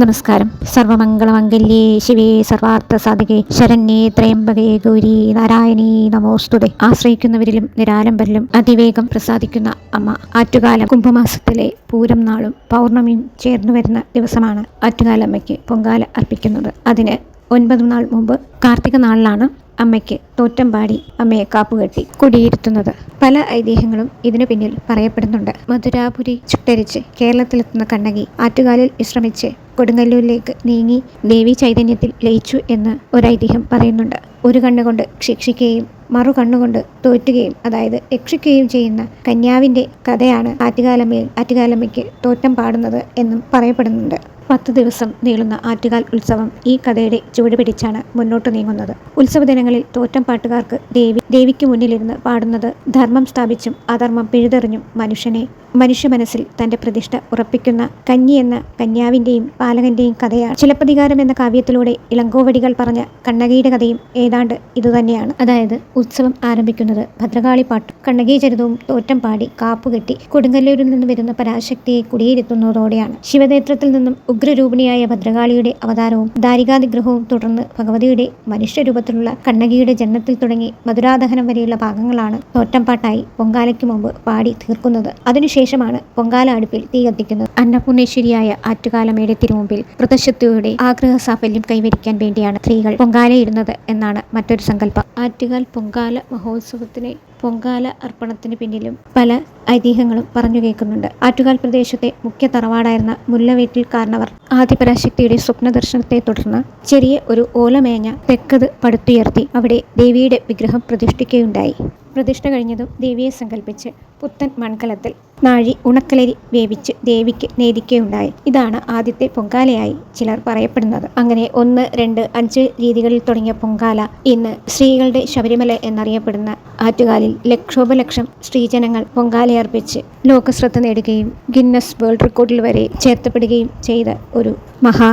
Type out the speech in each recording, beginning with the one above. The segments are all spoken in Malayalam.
നമസ്കാരം. സർവമംഗളമംഗല്യേ ശിവേ സർവാർത്ഥ സാധികേ ശരണ്യേ ത്രയംബകേ ഗൗരി നാരായണീ നമോസ്തുതേ. ആശ്രയിക്കുന്നവരിലും നിരാലംബരിലും അതിവേഗം പ്രസാദിക്കുന്ന അമ്മ ആറ്റുകാലം കുംഭമാസത്തിലെ പൂരം നാളും പൗർണമിയും ചേർന്നു വരുന്ന ദിവസമാണ് ആറ്റുകാലമ്മയ്ക്ക് പൊങ്കാല അർപ്പിക്കുന്നത്. അതിന് ഒൻപത് നാൾ മുമ്പ് കാർത്തിക നാളിലാണ് അമ്മയ്ക്ക് തോറ്റം പാടി അമ്മയെ കാപ്പുകെട്ടി കുടിയിരുത്തുന്നത്. പല ഐതിഹ്യങ്ങളും ഇതിനു പിന്നിൽ പറയപ്പെടുന്നുണ്ട്. മധുരാപുരി ചുട്ടരിച്ച് കേരളത്തിലെത്തുന്ന കണ്ണകി ആറ്റുകാലിൽ വിശ്രമിച്ച് കൊടുങ്ങല്ലൂരിലേക്ക് നീങ്ങി ദേവി ചൈതന്യത്തിൽ ലയിച്ചു എന്ന് ഒരൈതിഹ്യം പറയുന്നുണ്ട്. ഒരു കണ്ണുകൊണ്ട് ശിക്ഷിക്കുകയും മറു കണ്ണുകൊണ്ട് തോറ്റുകയും അതായത് രക്ഷിക്കുകയും ചെയ്യുന്ന കന്യാവിന്റെ കഥയാണ് ആറ്റുകാലമ്മയിൽ ആറ്റുകാലമ്മയ്ക്ക് തോറ്റം പാടുന്നത് എന്നും പറയപ്പെടുന്നുണ്ട്. പത്ത് ദിവസം നീളുന്ന ആറ്റുകാൽ ഉത്സവം ഈ കഥയുടെ ചുവട് പിടിച്ചാണ് മുന്നോട്ട് നീങ്ങുന്നത്. ഉത്സവ ദിനങ്ങളിൽ തോറ്റം പാട്ടുകാർക്ക് ദേവി ദേവിക്ക് മുന്നിലിരുന്ന് പാടുന്നത് ധർമ്മം സ്ഥാപിച്ചും അധർമ്മം പിഴുതെറിഞ്ഞും മനുഷ്യനെ മനുഷ്യ മനസ്സിൽ തന്റെ പ്രതിഷ്ഠ ഉറപ്പിക്കുന്ന കന്നി എന്ന കന്യാവിന്റെയും പാലകന്റെയും കഥയാണ്. ചിലപ്പതികാരം എന്ന കാവ്യത്തിലൂടെ ഇളങ്കോവടികൾ പറഞ്ഞ കണ്ണകിയുടെ കഥയും ഏതാണ്ട് ഇതുതന്നെയാണ്. അതായത് ഉത്സവം ആരംഭിക്കുന്നത് ഭദ്രകാളി പാട്ട് കണ്ണകി ചരിതവും തോറ്റം പാടി കാപ്പുകെട്ടി കൊടുങ്ങല്ലൂരിൽ നിന്ന് വരുന്ന പരാശക്തിയെ കുടിയിരുത്തുന്നതോടെയാണ്. ശിവനേത്രത്തിൽ നിന്നും ഉഗ്രരൂപിണിയായ ഭദ്രകാളിയുടെ അവതാരവും ദാരികാതിഗ്രഹവും തുടർന്ന് ഭഗവതിയുടെ മനുഷ്യരൂപത്തിലുള്ള കണ്ണകിയുടെ ജന്മത്തിൽ തുടങ്ങി മധുരാദഹനം വരെയുള്ള ഭാഗങ്ങളാണ് തോറ്റം പാട്ടായി പൊങ്കാലയ്ക്ക് മുമ്പ് പാടി തീർക്കുന്നത്. അതിനുശേഷമാണ് പൊങ്കാല അടുപ്പിൽ തീ കത്തിക്കുന്നത്. അന്നപൂർണേശ്വരിയായ ആറ്റുകാലമ്മയുടെ തിരുമുമ്പിൽ വ്രതശക്തിയുടെ ആഗ്രഹ സാഫല്യം കൈവരിക്കാൻ വേണ്ടിയാണ് സ്ത്രീകൾ പൊങ്കാലയിടുന്നത് എന്നാണ് മറ്റൊരു സങ്കല്പം. ആറ്റുകാൽ പൊങ്കാല മഹോത്സവത്തിനെ പൊങ്കാല അർപ്പണത്തിന് പിന്നിലും പല ഐതിഹ്യങ്ങളും പറഞ്ഞു കേൾക്കുന്നുണ്ട്. ആറ്റുകാൽ പ്രദേശത്തെ മുഖ്യ തറവാടായിരുന്ന മുല്ലവേറ്റിൽ കാരണവർ ആദിപരാശക്തിയുടെ സ്വപ്ന ദർശനത്തെ തുടർന്ന് ചെറിയ ഒരു ഓലമേഞ്ഞ തെക്കത് പടുത്തുയർത്തി അവിടെ ദേവിയുടെ വിഗ്രഹം പ്രതിഷ്ഠിക്കുകയുണ്ടായി. പ്രതിഷ്ഠ കഴിഞ്ഞതും ദേവിയെ സങ്കല്പിച്ച് പുത്തൻ മൺകലത്തിൽ നാഴി ഉണക്കലരി വേവിച്ച് ദേവിക്ക് നേദിക്കുകയുണ്ടായി ഇതാണ് ആദ്യത്തെ പൊങ്കാലയായി ചിലർ പറയപ്പെടുന്നത്. അങ്ങനെ ഒന്ന് രണ്ട് അഞ്ച് രീതികളിൽ തുടങ്ങിയ പൊങ്കാല ഇന്ന് സ്ത്രീകളുടെ ശബരിമല എന്നറിയപ്പെടുന്ന ആറ്റുകാലിൽ ലക്ഷോപലക്ഷം സ്ത്രീജനങ്ങൾ പൊങ്കാലയർപ്പിച്ച് ലോകശ്രദ്ധ നേടുകയും ഗിന്നസ് വേൾഡ് റെക്കോർഡിൽ വരെ ചേർത്തപ്പെടുകയും ചെയ്ത ഒരു മഹാ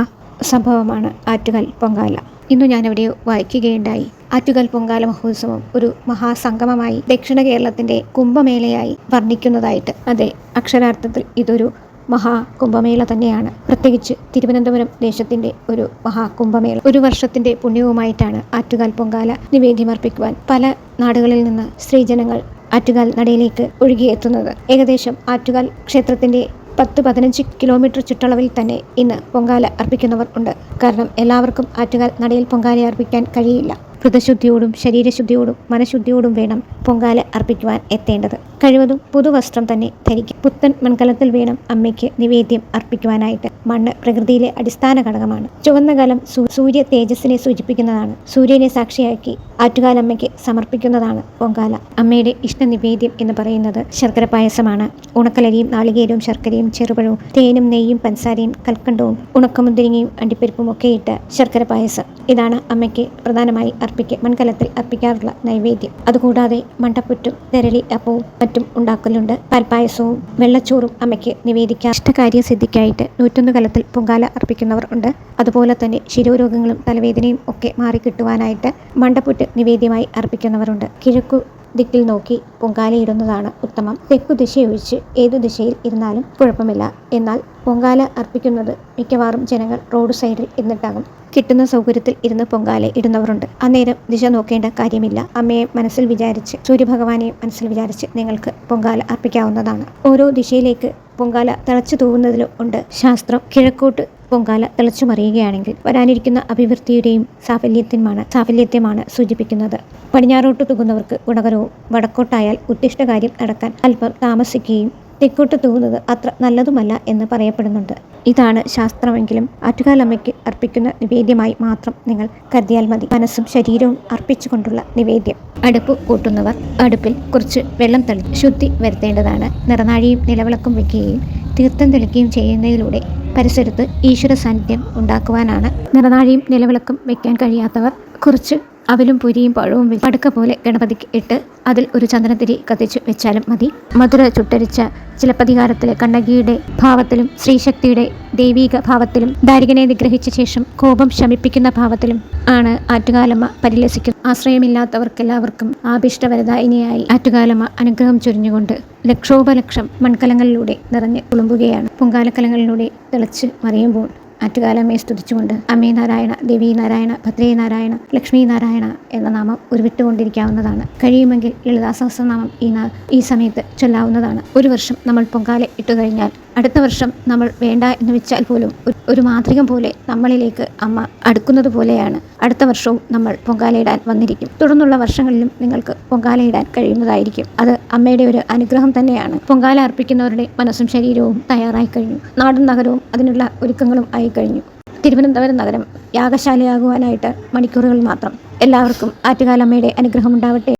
സംഭവമാണ് ആറ്റുകാൽ പൊങ്കാല. ഇന്നു ഞാൻ എവിടെയോ വായിക്കുകയുണ്ടായി. ആറ്റുകാൽ പൊങ്കാല മഹോത്സവം ഒരു മഹാസംഗമമായി ദക്ഷിണ കേരളത്തിന്റെ കുംഭമേളയായി വർണിക്കുന്നതായിട്ട്. അതെ അക്ഷരാർത്ഥത്തിൽ ഇതൊരു മഹാ കുംഭമേള തന്നെയാണ്. പ്രത്യേകിച്ച് തിരുവനന്തപുരം ദേശത്തിന്റെ ഒരു മഹാ മഹാകുംഭമേള. ഒരു വർഷത്തിന്റെ പുണ്യവുമായിട്ടാണ് ആറ്റുകാൽ പൊങ്കാല നിവേദ്യമർപ്പിക്കുവാൻ പല നാടുകളിൽ നിന്ന് സ്ത്രീജനങ്ങൾ ആറ്റുകാൽ നടയിലേക്ക് ഒഴുകിയെത്തുന്നത്. ഏകദേശം ആറ്റുകാൽ ക്ഷേത്രത്തിന്റെ പത്ത് പതിനഞ്ച് കിലോമീറ്റർ ചുറ്റളവിൽ തന്നെ ഇന്ന് പൊങ്കാല അർപ്പിക്കുന്നവർ ഉണ്ട്. കാരണം എല്ലാവർക്കും ആറ്റുകാൽ നടയിൽ പൊങ്കാല അർപ്പിക്കാൻ കഴിയില്ല. വ്രതശുദ്ധിയോടും ശരീരശുദ്ധിയോടും മനഃശുദ്ധിയോടും വേണം പൊങ്കാല അർപ്പിക്കുവാൻ എത്തേണ്ടത്. കഴിവതും പുതുവസ്ത്രം തന്നെ ധരിക്കും. പുത്തൻ മൺകലത്തിൽ വേണം അമ്മയ്ക്ക് നിവേദ്യം അർപ്പിക്കുവാനായിട്ട്. മണ്ണ് പ്രകൃതിയിലെ അടിസ്ഥാന ഘടകമാണ്. ചുവന്ന കലം സൂര്യ തേജസ്സിനെ സൂചിപ്പിക്കുന്നതാണ്. സൂര്യനെ സാക്ഷിയാക്കി ആറ്റുകാലമ്മയ്ക്ക് സമർപ്പിക്കുന്നതാണ് പൊങ്കാല. അമ്മയുടെ ഇഷ്ട നിവേദ്യം എന്ന് പറയുന്നത് ശർക്കര പായസമാണ്. ഉണക്കലരിയും നാളികേരവും ശർക്കരയും ചെറുപഴവും തേനും നെയ്യും പഞ്ചസാരയും കൽക്കണ്ടവും ഉണക്കമുന്തിരിങ്ങയും അണ്ടിപ്പരിപ്പും ഒക്കെ ഇട്ട് ശർക്കര പായസം. ഇതാണ് അമ്മയ്ക്ക് പ്രധാനമായി അർപ്പിക്കുക മൺകലത്തിൽ അർപ്പിക്കാറുള്ള നൈവേദ്യം. അതുകൂടാതെ മണ്ടപ്പുറ്റും തെരളി അപ്പവും മറ്റും ഉണ്ടാക്കലുണ്ട്. പാൽപ്പായസവും വെള്ളച്ചോറും അമ്മയ്ക്ക് നിവേദിക്കാം. ഇഷ്ടകാര്യ സിദ്ധിക്കായിട്ട് നൂറ്റൊന്ന് കലത്തിൽ പൊങ്കാല അർപ്പിക്കുന്നവർ ഉണ്ട്. അതുപോലെ തന്നെ ശിരോരോഗങ്ങളും തലവേദനയും ഒക്കെ മാറിക്കിട്ടുവാനായിട്ട് മണ്ടപ്പുറ്റ് നിവേദ്യമായി അർപ്പിക്കുന്നവരുണ്ട് കിഴക്കു ദിക്കിൽ നോക്കി പൊങ്കാലയിടുന്നതാണ് ഉത്തമം. തെക്കു ദിശയൊഴിച്ച് ഏതു ദിശയിൽ ഇരുന്നാലും കുഴപ്പമില്ല. എന്നാൽ പൊങ്കാല അർപ്പിക്കുന്നത് മിക്കവാറും ജനങ്ങൾ റോഡ് സൈഡിൽ ഇരുന്നിട്ടാകും. കിട്ടുന്ന സൗകര്യത്തിൽ ഇരുന്ന് പൊങ്കാല ഇടുന്നവരുണ്ട്. അന്നേരം ദിശ നോക്കേണ്ട കാര്യമില്ല. അമ്മയെ മനസ്സിൽ വിചാരിച്ച് സൂര്യഭഗവാനെ മനസ്സിൽ വിചാരിച്ച് നിങ്ങൾക്ക് പൊങ്കാല അർപ്പിക്കാവുന്നതാണ്. ഓരോ ദിശയിലേക്ക് പൊങ്കാല തിളച്ചു തൂവുന്നതിലും ഉണ്ട് ശാസ്ത്രം. കിഴക്കോട്ട് പൊങ്കാല തിളച്ചു മറിയുകയാണെങ്കിൽ വരാനിരിക്കുന്ന അഭിവൃദ്ധിയുടെയും സാഫല്യത്തിനുമാണ് സാഫല്യത്തെയുമാണ് സൂചിപ്പിക്കുന്നത്. പടിഞ്ഞാറോട്ട് തുകുന്നവർക്ക് ഗുണകരവും വടക്കോട്ടായാൽ ഉദ്ദിഷ്ടകാര്യം നടക്കാൻ അല്പം താമസിക്കുകയും തെക്കോട്ട് തൂന്നത് അത്ര നല്ലതുമല്ല എന്ന് പറയപ്പെടുന്നുണ്ട്. ഇതാണ് ശാസ്ത്രമെങ്കിലും ആറ്റുകാലമ്മയ്ക്ക് അർപ്പിക്കുന്ന നിവേദ്യമായി മാത്രം നിങ്ങൾ കരുതിയാൽ മതി. മനസ്സും ശരീരവും അർപ്പിച്ചുകൊണ്ടുള്ള നിവേദ്യം. അടുപ്പ് കൂട്ടുന്നവർ അടുപ്പിൽ കുറച്ച് വെള്ളം തളി ശുദ്ധി വരുത്തേണ്ടതാണ്. നിറനാഴിയും നിലവിളക്കും വെക്കുകയും തീർത്ഥം തെളിക്കുകയും ചെയ്യുന്നതിലൂടെ പരിസരത്ത് ഈശ്വര സാന്നിധ്യം ഉണ്ടാക്കുവാനാണ്. നിറനാഴിയും നിലവിളക്കും വെക്കാൻ കഴിയാത്തവർ കുറച്ച് അവലും പുരിയും പഴവും പടുക്ക പോലെ ഗണപതിക്ക് ഇട്ട് അതിൽ ഒരു ചന്ദനത്തിരി കത്തിച്ചു വെച്ചാലും മതി. മധുര ചുട്ടരിച്ച ചിലപ്പതികാരത്തിലെ കണ്ണകിയുടെ ഭാവത്തിലും ശ്രീശക്തിയുടെ ദൈവീക ഭാവത്തിലും ദാരികനെ നിഗ്രഹിച്ച ശേഷം കോപം ശമിപ്പിക്കുന്ന ഭാവത്തിലും ആണ് ആറ്റുകാലമ്മ പരിലസിക്കുന്നത്. ആശ്രയമില്ലാത്തവർക്കെല്ലാവർക്കും ആഭിഷ്ടവരദായിനിയായി ആറ്റുകാലമ്മ അനുഗ്രഹം ചൊരിഞ്ഞുകൊണ്ട് ലക്ഷോപലക്ഷം മൺകലങ്ങളിലൂടെ നിറഞ്ഞ് കുളുമ്പുകയാണ്. പൊങ്കാലക്കലങ്ങളിലൂടെ തിളച്ച് മറിയുമ്പോൾ ആറ്റുകാലമ്മയെ സ്തുതിച്ചുകൊണ്ട് അമ്മേ നാരായണ ദേവി നാരായണ ഭദ്രേ നാരായണ ലക്ഷ്മി നാരായണ എന്ന നാമം ഉരുവിട്ടുകൊണ്ടിരിക്കാവുന്നതാണ്. കഴിയുമെങ്കിൽ ലളിതാ സഹസ്രനാമം ഈ ഈ സമയത്ത് ചൊല്ലാവുന്നതാണ്. ഒരു വർഷം നമ്മൾ പൊങ്കാല ഇട്ടു കഴിഞ്ഞാൽ അടുത്ത വർഷം നമ്മൾ വേണ്ട എന്ന് വെച്ചാൽ പോലും ഒരു- മാതൃക പോലെ നമ്മളിലേക്ക് അമ്മ അടുക്കുന്നത് പോലെയാണ്. അടുത്ത വർഷവും നമ്മൾ പൊങ്കാലയിടാൻ വന്നിരിക്കും. തുടർന്നുള്ള വർഷങ്ങളിലും നിങ്ങൾക്ക് പൊങ്കാലയിടാൻ കഴിയുന്നതായിരിക്കും. അത് അമ്മയുടെ ഒരു അനുഗ്രഹം തന്നെയാണ്. പൊങ്കാല അർപ്പിക്കുന്നവരുടെ മനസ്സും ശരീരവും തയ്യാറായി കഴിഞ്ഞു. നാടും നഗരവും അതിനുള്ള ഒരുക്കങ്ങളും ആയി കഴിഞ്ഞു. തിരുവനന്തപുരം നഗരം യാഗശാലയാകുവാനായിട്ട് മണിക്കൂറുകൾ മാത്രം. എല്ലാവർക്കും ആറ്റുകാലമ്മയുടെ അനുഗ്രഹം ഉണ്ടാവട്ടെ.